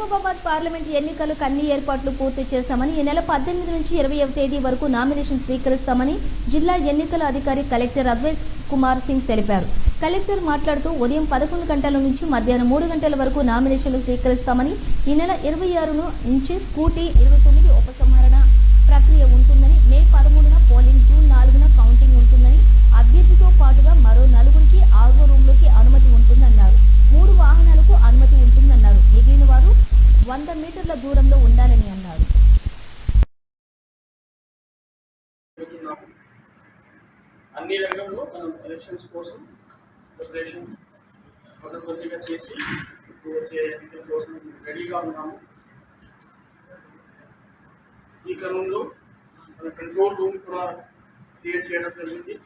Mahabubabad parliament ఎన్నికలకు అన్ని ఏర్పాట్లు పూర్తి చేశామని ఈ నెల పద్దెనిమిది నుంచి ఇరవై తేదీ వరకు నామినేషన్ స్వీకరిస్తామని జిల్లా ఎన్నికల అధికారి కలెక్టర్ అద్వైత్ కుమార్ సింగ్ తెలిపారు. కలెక్టర్ మాట్లాడుతూ ఉదయం పదకొండు గంటల నుంచి మధ్యాహ్నం మూడు గంటల వరకు నామినేషన్లు స్వీకరిస్తామని ఈ నెల ఇరవై ఆరును నుంచి స్కూటీ ఇరవై తొమ్మిది ఉపసంహరణ ప్రక్రియ ఉంటుందని మే పదమూడున పోలింగ్ కిలోమీటర్ల దూరంలో ఉండాలని అన్నారు. అన్ని రంగంలో మనం ఎలక్షన్స్ కోసం ప్రిపరేషన్ కొద్ది కొద్దిగా చేసి ఇప్పుడు కోసం రెడీగా ఉన్నాము. ఈ క్రమంలో మన కంట్రోల్ రూమ్ కూడా క్రియేట్ చేయడం జరిగింది.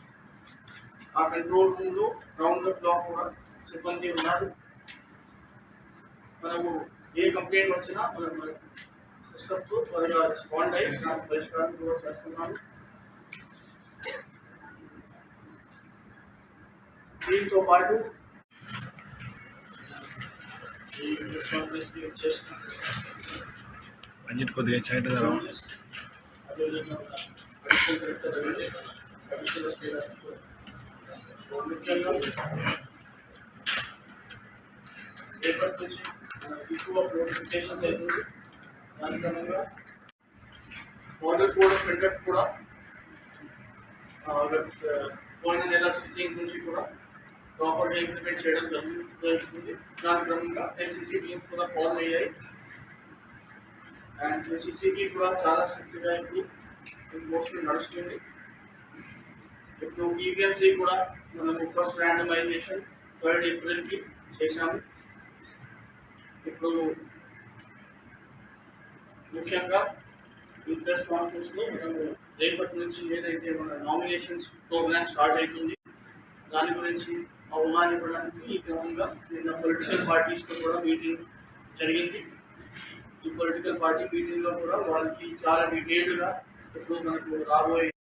ఆ కంట్రోల్ రూమ్లో రౌండ్ ద క్లాక్ కూడా సిబ్బంది ఉన్నారు. మనము ఏ కంప్లైంట్ వచ్చినా మనం సిస్టమ్తో త్వరగా రెస్పాండ్ అయ్యి దానికి పరిష్కారం కూడా చేస్తున్నాము. దీంతో పాటు అంజిత్ కొద్దిగా సైడ్ ముఖ్యంగా రేపటి నుంచి ఎక్కువ నోటిఫికేషన్స్ అవుతుంది దాని క్రమంగా మోడల్ కోడ్ ఆఫ్ కండక్ట్ కూడా పోయిన నెల సిక్స్టీన్ నుంచి కూడా ప్రాపర్గా ఇంప్లిమెంట్ చేయడం జరుగుతుంది దాని క్రమంగా ఎన్సీసీ టీమ్స్ కూడా ఫాలో అయ్యాయి అండ్ ఎన్సీసీకి కూడా చాలా స్ట్రిక్ట్గా ఇప్పుడు ఎన్ఫోర్స్మెంట్ నడుస్తుంది ఇప్పుడు ఈవీఎంసీ కూడా మనము ఫస్ట్ ర్యాండమైజేషన్ థర్డ్ ఏప్రిల్కి చేశాము. ఇప్పుడు ముఖ్యంగా ఈ ప్రెస్ కాన్ఫరెన్స్లో మనము రేపటి నుంచి ఏదైతే మన నామినేషన్స్ ప్రోగ్రామ్ స్టార్ట్ అవుతుంది దాని గురించి అవమానివ్వడానికి ఈ క్రమంగా నిన్న పొలిటికల్ పార్టీస్తో కూడా మీటింగ్ జరిగింది. ఈ పొలిటికల్ పార్టీ మీటింగ్లో కూడా వాళ్ళకి చాలా డీటెయిల్డ్గా ఇప్పుడు మనకు రాబోయే